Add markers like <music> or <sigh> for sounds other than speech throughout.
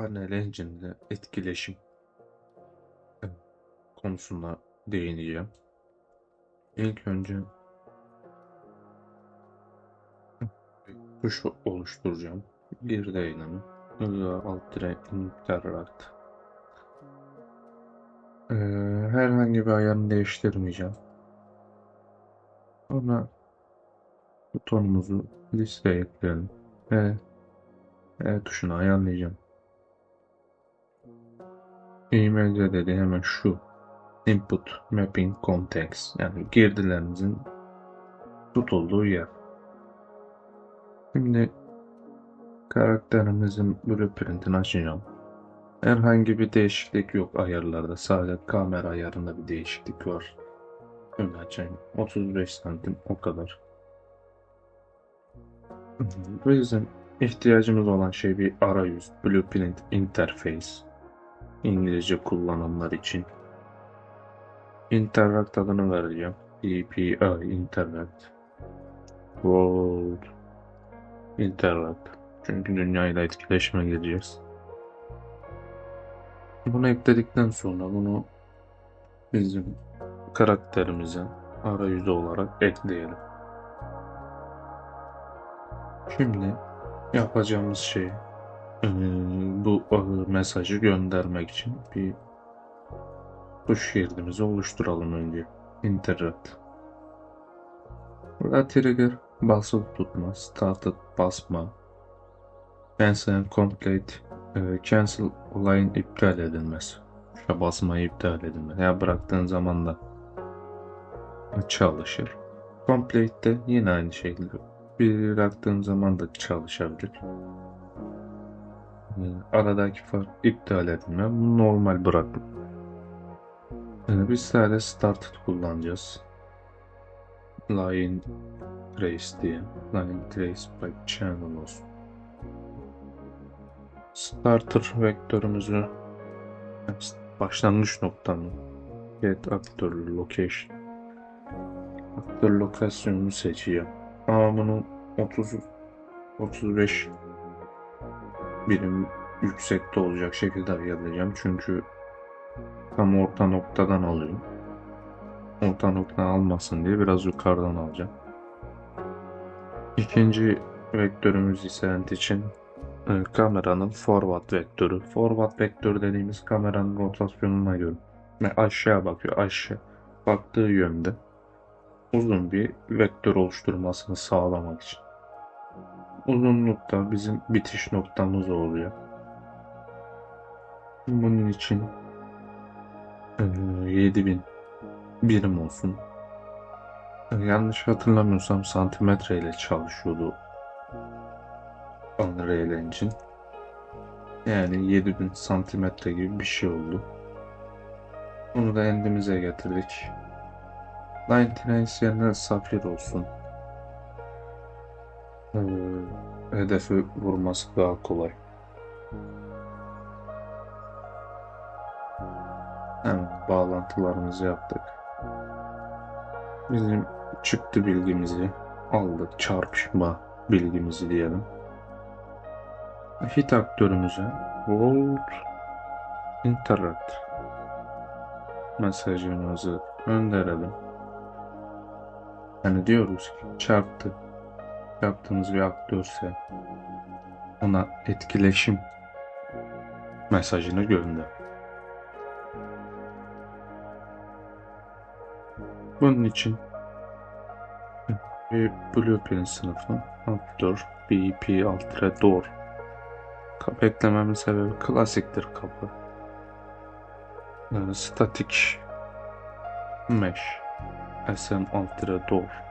Unreal Engine'de etkileşim e, konusuna değineceğim. İlk önce bir kuş oluşturacağım. Bir de eylemi. Alt dire. Ee, herhangi bir ayarını değiştirmeyeceğim. Sonra butonumuzu listeye ekleyelim. Ve E tuşuna ayarlayacağım. İmece dedi hemen şu. Input Mapping Context. Yani girdilerinizin tutulduğu yer. Şimdi karakterimizin blueprintini açacağım. Herhangi bir değişiklik yok ayarlarda. Sadece kamera ayarında bir değişiklik var. Öyle açayım. 35 santim o kadar. Bizim ihtiyacımız olan şey bir arayüz. Blueprint Interface. İngilizce kullananlar için. Interact adını vereceğim. EPI Interact. World Interact. Çünkü dünyayla etkileşime gireceğiz. Bunu ekledikten sonra bunu bizim karakterimize arayüzü olarak ekleyelim. Şimdi yapacağımız şey bu eee, mesajı göndermek için bir tuş girdimizi oluşturalım önce. Interact. Burada trigger basılı tutma, started basma, cancel complete, eee, cancel olayın iptal edilmesi. Şuna basmayı iptal edilmesi. Ya bıraktığın zaman da çalışır. Complete de yine aynı şekilde bıraktığın zaman da çalışabilir. Aradaki fark iptal edilme. Bunu normal bırakın. Ee, Biz sadece started kullanacağız. Line trace diye. Line trace by channel olsun. Starter vektörümüzü başlangıç noktamı get aktör location aktör lokasyonunu seçeceğim. Ama bunu 30 35 birim yüksekte olacak şekilde ayarlayacağım. Çünkü tam orta noktadan alıyorum. Orta noktadan almasın diye biraz yukarıdan alacağım. İkinci vektörümüz ise için e, kameranın forward vektörü. Forward vektör dediğimiz kameranın rotasyonuna göre ve aşağı bakıyor. Aşağı baktığı yönde uzun bir vektör oluşturmasını sağlamak için. Uzunluk da bizim bitiş noktamız oluyor. Bunun için eee, 7000 birim olsun. Eee, Yanlış hatırlamıyorsam santimetre ile çalışıyordu Unreal Engine. Yani 7000 santimetre gibi bir şey oldu. Bunu da endimize getirdik. 99 yerine safir olsun. Ee, hedefi vurması daha kolay. Bağlantılarımızı yaptık. Bizim çıktı bilgimizi aldık. Çarpışma bilgimizi diyelim. Hit aktörümüze World Interact mesajımızı gönderelim. Hani diyoruz ki çarptı yaptığımız bir aktörse ona etkileşim mesajını gönder. Bunun için bir Blueprint sınıfı aktör BP Altre Door kapı eklememin sebebi klasiktir kapı. Yani statik mesh SM Altre Door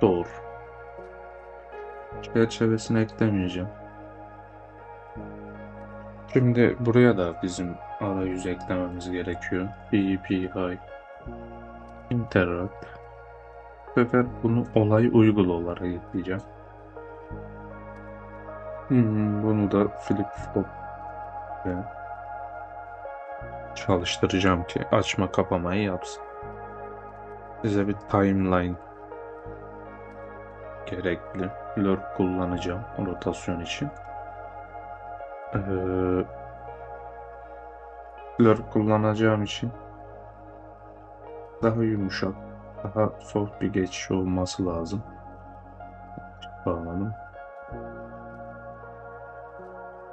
Door çerçevesine eklemeyeceğim. Şimdi buraya da bizim arayüz eklememiz gerekiyor. BPI Interact. Bu sefer bunu olay uygula olarak ekleyeceğim. Hmm, bunu da flip flop çalıştıracağım ki açma kapamayı yapsın. Size bir timeline gerekli. Blur kullanacağım rotasyon için. Ee, blur kullanacağım için daha yumuşak, daha soft bir geçiş olması lazım. Bağladım.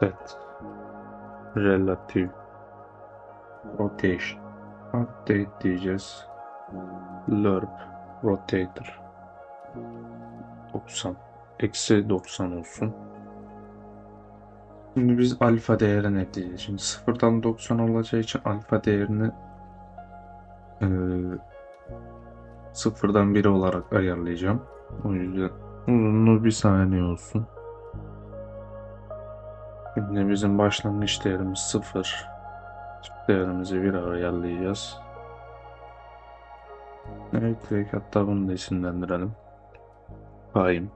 Evet. Relative rotation. Update diyeceğiz. Lerp rotator 90 eksi 90 olsun. Şimdi biz alfa değerini ekleyeceğiz. Şimdi sıfırdan 90 olacağı için alfa değerini eee sıfırdan 1 olarak ayarlayacağım. O yüzden uzunluğu bir saniye olsun. Şimdi bizim başlangıç değerimiz 0. Değerimizi 1 ayarlayacağız. Evet, direkt hatta bunu da isimlendirelim. Time.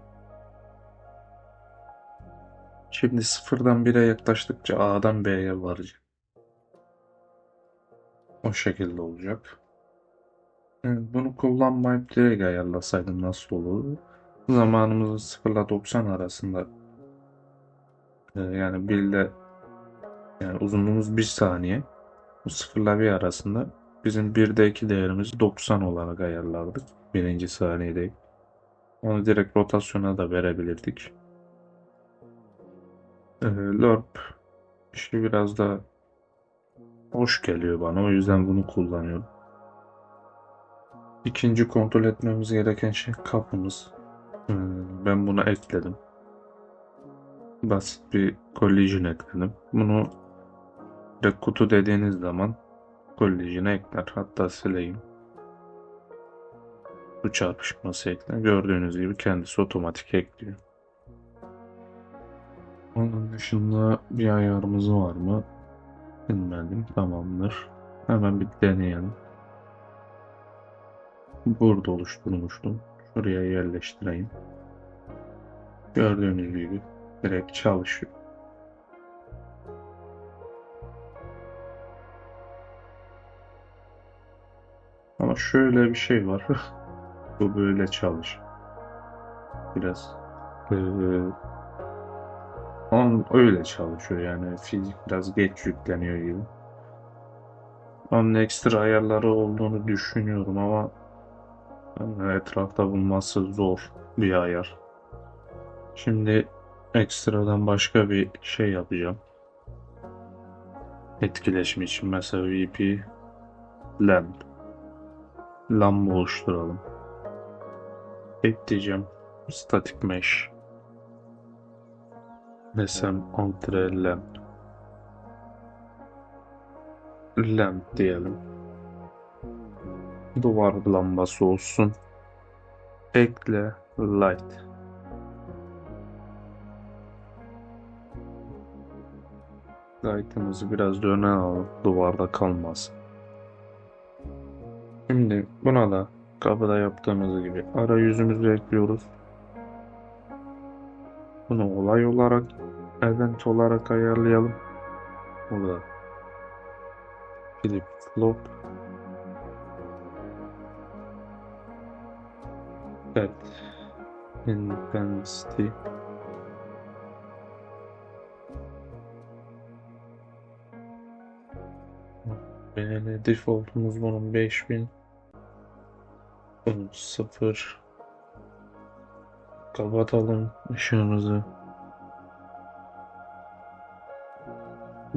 Şimdi sıfırdan 1'e yaklaştıkça A'dan B'ye varacak. O şekilde olacak. Bunu kullanmayıp direkt ayarlasaydım nasıl olur? Zamanımızı 0 ile 90 arasında e, yani 1 ile yani uzunluğumuz 1 saniye. Bu 0 ile 1 arasında bizim 1'de 2 değerimizi 90 olarak ayarlardık. Birinci saniyede. Onu direkt rotasyona da verebilirdik. Ee, Lorp işi biraz da hoş geliyor bana. O yüzden bunu kullanıyorum. İkinci kontrol etmemiz gereken şey kapımız. Ee, ben bunu ekledim. Basit bir collision ekledim. Bunu direkt kutu dediğiniz zaman collision'e ekler. Hatta sileyim. Bu çarpışması ekler. Gördüğünüz gibi kendisi otomatik ekliyor. Onun dışında bir ayarımız var mı? Bilmedim. Tamamdır. Hemen bir deneyelim. Burada oluşturmuştum. Şuraya yerleştireyim. Gördüğünüz gibi direkt çalışıyor. Ama şöyle bir şey var. <laughs> Bu böyle çalış. Biraz eee On öyle çalışıyor yani fizik biraz geç yükleniyor gibi. Onun ekstra ayarları olduğunu düşünüyorum ama etrafta bulması zor bir ayar. Şimdi ekstradan başka bir şey yapacağım. Etkileşim için mesela VP lamp lamba oluşturalım. Ekleyeceğim static mesh desem entre lamp lamp diyelim. Duvar lambası olsun. Ekle light. Light'ımızı biraz da alalım. Duvarda kalmasın. Şimdi buna da kapıda yaptığımız gibi arayüzümüzü ekliyoruz. Bunu olay olarak, event olarak ayarlayalım. Burada flip flop evet intensity yani defaultumuz bunun 5000 bunun 0 kapatalım ışığımızı.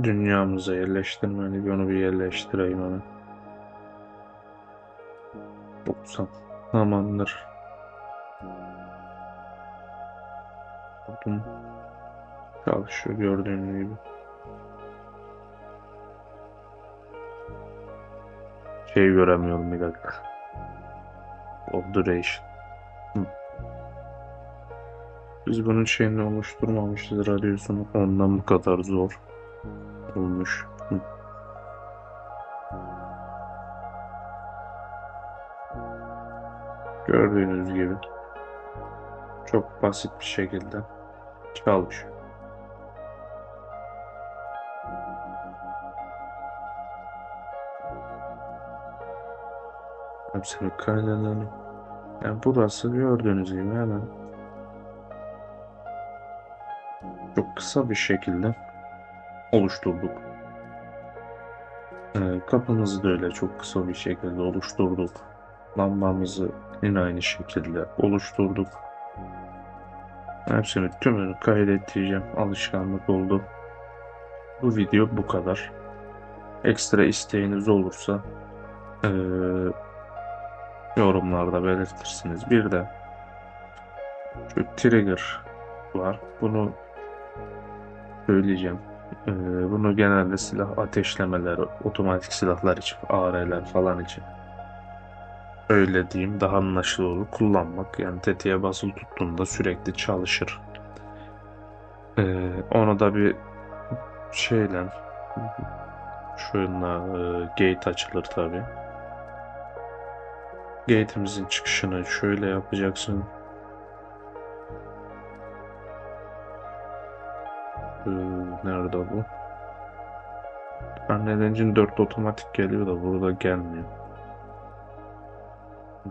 Dünyamıza yerleştirmeli onu bir yerleştireyim hemen. 90 tamamdır Buldum. çalışıyor gördüğünüz gibi şey göremiyorum bir dakika obduration Hı. Biz bunun şeyini oluşturmamışız radyosunu. Ondan bu kadar zor olmuş. Gördüğünüz gibi çok basit bir şekilde çalışıyor. Hepsini kaydedelim. Yani burası gördüğünüz gibi hemen çok kısa bir şekilde oluşturduk. Ee, kapımızı da öyle çok kısa bir şekilde oluşturduk. Lambamızı yine aynı şekilde oluşturduk. Hepsini tümünü kaydedeceğim. Alışkanlık oldu. Bu video bu kadar. Ekstra isteğiniz olursa eee, yorumlarda belirtirsiniz. Bir de şu trigger var. Bunu söyleyeceğim. Eee, bunu genelde silah ateşlemeleri, otomatik silahlar için, AR'ler falan için öyle diyeyim daha anlaşılır olur kullanmak. Yani tetiğe basılı tuttuğunda sürekli çalışır. Eee, onu da bir şeyle şunla e, gate açılır tabi. Gate'imizin çıkışını şöyle yapacaksın. Ee, nerede bu? Annedencin 4 otomatik geliyor da burada gelmiyor.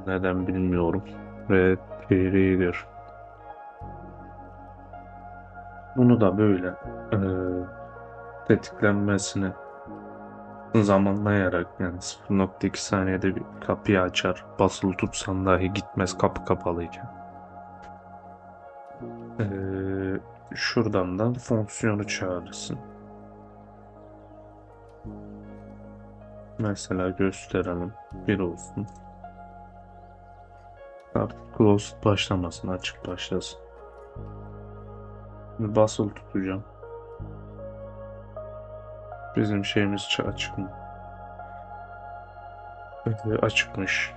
Neden bilmiyorum. Ve trigger. Bunu da böyle e, tetiklenmesini zamanlayarak yani 0.2 saniyede bir kapıyı açar. Basılı tutsan dahi gitmez kapı kapalıyken. Ee, şuradan da fonksiyonu çağırırsın. Mesela gösterelim. Bir olsun. Artık closed başlamasın. Açık başlasın. Şimdi basılı tutacağım. Bizim şeyimiz açık mı? Evet, açıkmış.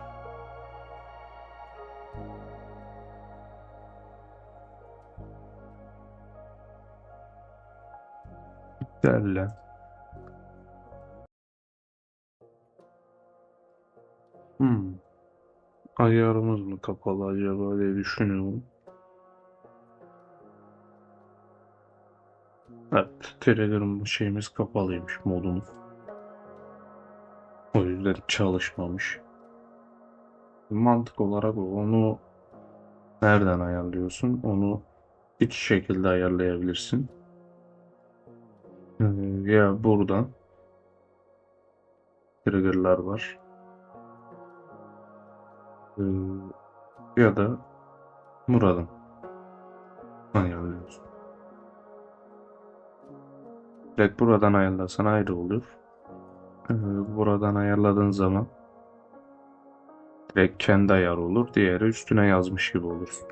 İptalle. Hmm. Ayarımız mı kapalı acaba diye düşünüyorum. Evet, bu şeyimiz kapalıymış modumuz. O yüzden çalışmamış. Mantık olarak onu nereden ayarlıyorsun? Onu iki şekilde ayarlayabilirsin. Ee, ya buradan trigger'lar var. Ee, ya da buradan ayarlıyorsun. Direkt buradan ayarlasan ayrı olur. Ee, buradan ayarladığın zaman direkt kendi ayarı olur. Diğeri üstüne yazmış gibi olursun.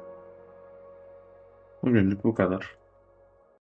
Bugünlük bu kadar.